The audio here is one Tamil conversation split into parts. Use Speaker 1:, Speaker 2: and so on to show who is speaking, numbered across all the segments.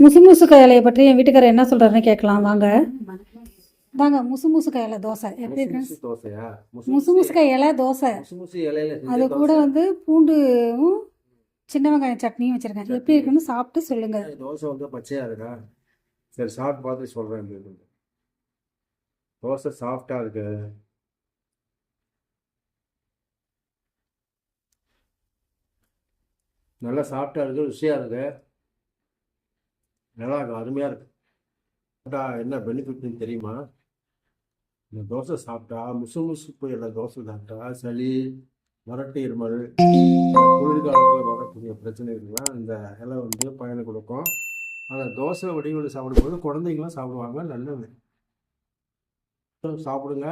Speaker 1: முசு முசுக்க இலையை பற்றி என் வீட்டுக்காரர் என்ன சொல்கிறாருன்னு கேட்கலாம். வாங்க. தாங்க முசு முசுக்க இலை தோசை எப்படி இருக்கு
Speaker 2: முசு
Speaker 1: முசுக்க இலை தோசை. அது கூட. வந்து பூண்டும் சின்ன வெங்காயம் சட்னியும் வச்சுருக்கேன். எப்படி இருக்குன்னு சாப்பிட்டு சொல்லுங்கள்
Speaker 2: தோசை வந்து பச்சையா இருக்கா? சரி சாப்பிட்டு பார்த்து சொல்றேன். தோசை சாஃப்டா இருக்கு. நல்லா சாஃப்டா இருக்கு ருசியா இருக்கு. நல்லா அருமையாக அருமையா இருக்கு. சாப்பிட்டா என்ன பெனிஃபிட்னு தெரியுமா? இந்த தோசை சாப்பிட்டா முசு முசுப்பு இல்லை தோசை சாப்பிட்டா சளி மரட்டு இருமல் குளிர்காலத்தில் வரக்கூடிய பிரச்சனைகள்லாம் இந்த இலை வந்து பயனை கொடுக்கும். அந்த தோசை வடிவில் சாப்பிடும்போது குழந்தைங்களும் சாப்பிடுவாங்க நல்லது. சாப்பிடுங்க.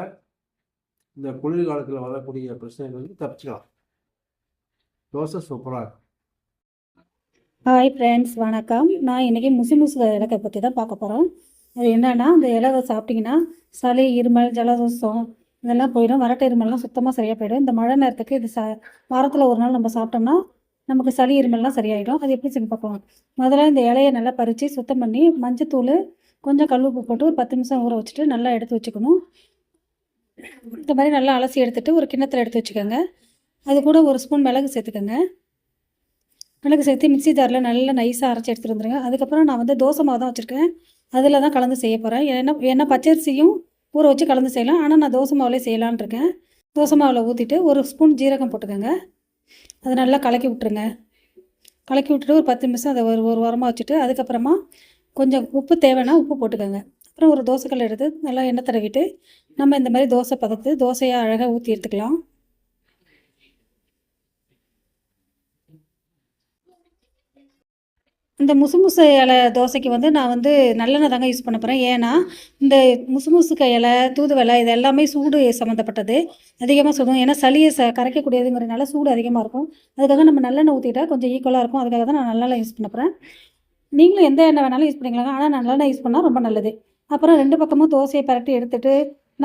Speaker 2: இந்த குளிர்காலத்தில் வரக்கூடிய பிரச்சனைகள் வந்து தப்பிச்சிக்கலாம். தோசை சூப்பராக இருக்கும்.
Speaker 1: ஹாய் ஃப்ரெண்ட்ஸ் வணக்கம். நான் இன்றைக்கி முசு முசு இலக்கை பற்றி தான் பார்க்க போகிறோம் அது என்னென்னா அந்த இலவை சாப்பிட்டிங்கன்னா சளி இருமல் ஜலதோஷம் இதெல்லாம் போயிடும். வரட்டு இருமல்லாம் சுத்தமாக சரியாக போயிடும். இந்த மழை நேரத்துக்கு இது ச வாரத்தில் ஒரு நாள் நம்ம சாப்பிட்டோம்னா நமக்கு சளி இருமல்லாம் சரியாயிடும். அது எப்படி செஞ்சு பார்க்கலாம். முதல்ல இந்த இலையை நல்லா பறித்து சுத்தம் பண்ணி மஞ்சத்தூள் கொஞ்சம் கல் உப்பு போட்டு ஒரு பத்து நிமிஷம் ஊற வச்சுட்டு நல்லா எடுத்து வச்சுக்கணும். இந்த மாதிரி நல்லா அலசி எடுத்துகிட்டு ஒரு கிண்ணத்தில் எடுத்து வச்சுக்கோங்க. அது கூட ஒரு ஸ்பூன் மிளகு சேர்த்துக்கோங்க. மிளகு சேர்த்து மிக்ஸி ஜாரில் நல்லா நைஸாக அரைச்சி எடுத்துகிட்டு வந்துருங்க. அதுக்கப்புறம் நான் வந்து தோசை மாவு தான் வச்சுருக்கேன். அதில் தான் கலந்து செய்ய போகிறேன் ஏன்னா ஏன்னா பச்சரிசியும் ஊற வச்சு கலந்து செய்யலாம். ஆனால் நான் தோசை மாவுலேயே செய்யலான்னு இருக்கேன். தோசை மாவில் ஊற்றிட்டு ஒரு ஸ்பூன் ஜீரகம் போட்டுக்கோங்க. அதை நல்லா கலக்கி விட்ருங்க கலக்கி விட்டுட்டு ஒரு பத்து நிமிஷம் அதை ஒரு ஒரு வாரமாக வச்சுட்டு அதுக்கப்புறமா கொஞ்சம் உப்பு தேவைன்னா உப்பு போட்டுக்கோங்க. அப்புறம் ஒரு தோசைக்கல் எடுத்து நல்லா எண்ணெய் தடவிட்டு நம்ம இந்த மாதிரி தோசை பதத்து தோசையாக அழகாக ஊற்றி எடுத்துக்கலாம். இந்த முசுமுசு இலை தோசைக்கு வந்து நான் வந்து நல்லெண்ணெய் தாங்க யூஸ் பண்ண போகிறேன் ஏன்னா இந்த முசுமுசுக்க இலை தூதுவளை இது எல்லாமே சூடு சம்மந்தப்பட்டது. அதிகமாக சுடும். ஏன்னா சளியை ச கரைக்கக்கூடியதுங்கிறதுனால சூடு அதிகமாக இருக்கும். அதுக்காக நம்ம நல்லெண்ணெய் ஊற்றிட்டா கொஞ்சம் ஈக்குவலாக இருக்கும். அதுக்காக தான் நான் நல்லெண்ணெய் யூஸ் பண்ண போகிறேன் நீங்களும் எந்த எண்ணெய் வேணாலும் யூஸ் பண்ணிக்கலாங்க. ஆனால் நல்லெண்ணெய் யூஸ் பண்ணால் ரொம்ப நல்லது. அப்புறம் ரெண்டு பக்கமும் தோசையை பரட்டி எடுத்துட்டு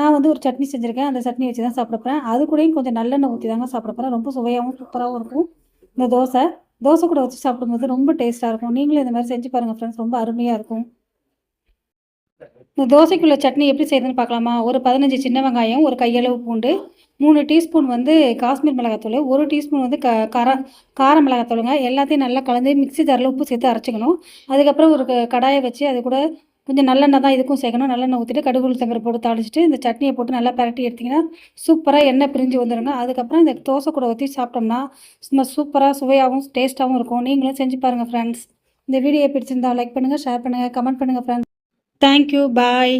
Speaker 1: நான் வந்து ஒரு சட்னி செஞ்சுருக்கேன். அந்த சட்னி வச்சு தான் சாப்பிட போகிறேன் அது கூடயும் கொஞ்சம் நல்லெண்ணெய் ஊற்றி தாங்க சாப்பிட போகிறேன் ரொம்ப சுவையாகவும் சூப்பராகவும் இருக்கும். இந்த தோசை. தோசை கூட வச்சு சாப்பிடும்போது ரொம்ப டேஸ்ட்டாக இருக்கும். நீங்களும் இந்த மாதிரி செஞ்சு பாருங்கள் ஃப்ரெண்ட்ஸ் ரொம்ப அருமையாக இருக்கும். இந்த தோசைக்குள்ள சட்னி எப்படி செய்யுதுன்னு பார்க்கலாமா? ஒரு பதினஞ்சு சின்ன வெங்காயம் ஒரு கையளவு பூண்டு மூணு டீஸ்பூன் வந்து காஷ்மீர் மிளகாத்தூள் ஒரு டீஸ்பூன் வந்து க கார கார மிளகாத்தூளுங்க. எல்லாத்தையும் நல்லா கலந்து மிக்ஸி ஜாரில் உப்பு சேர்த்து அரைச்சிக்கணும். அதுக்கப்புறம் ஒரு கடாயை வச்சு அது கூட கொஞ்சம் நல்லெண்ணெய் தான் இதுக்கும் சேர்க்கணும். நல்லெண்ணெய் ஊற்றிட்டு கடுகு உளுத்தம்பரு போட்டு தாளிச்சிட்டு இந்த சட்னியை போட்டு நல்லா பரட்டி எடுத்திங்கன்னா சூப்பராக எண்ணெய் பிரிஞ்சு வந்துடுங்க அதுக்கப்புறம் இந்த தோசை கூட ஊற்றி சாப்பிட்டோம்னா சும்மா சூப்பராக சுவையாகவும் டேஸ்ட்டாகவும் இருக்கும். நீங்களும் செஞ்சு பாருங்கள் ஃப்ரெண்ட்ஸ் இந்த வீடியோ பிடிச்சிருந்தா லைக் பண்ணுங்கள் ஷேர் பண்ணுங்கள் கமெண்ட் பண்ணுங்கள் ஃப்ரெண்ட்ஸ் தேங்க்யூ பாய்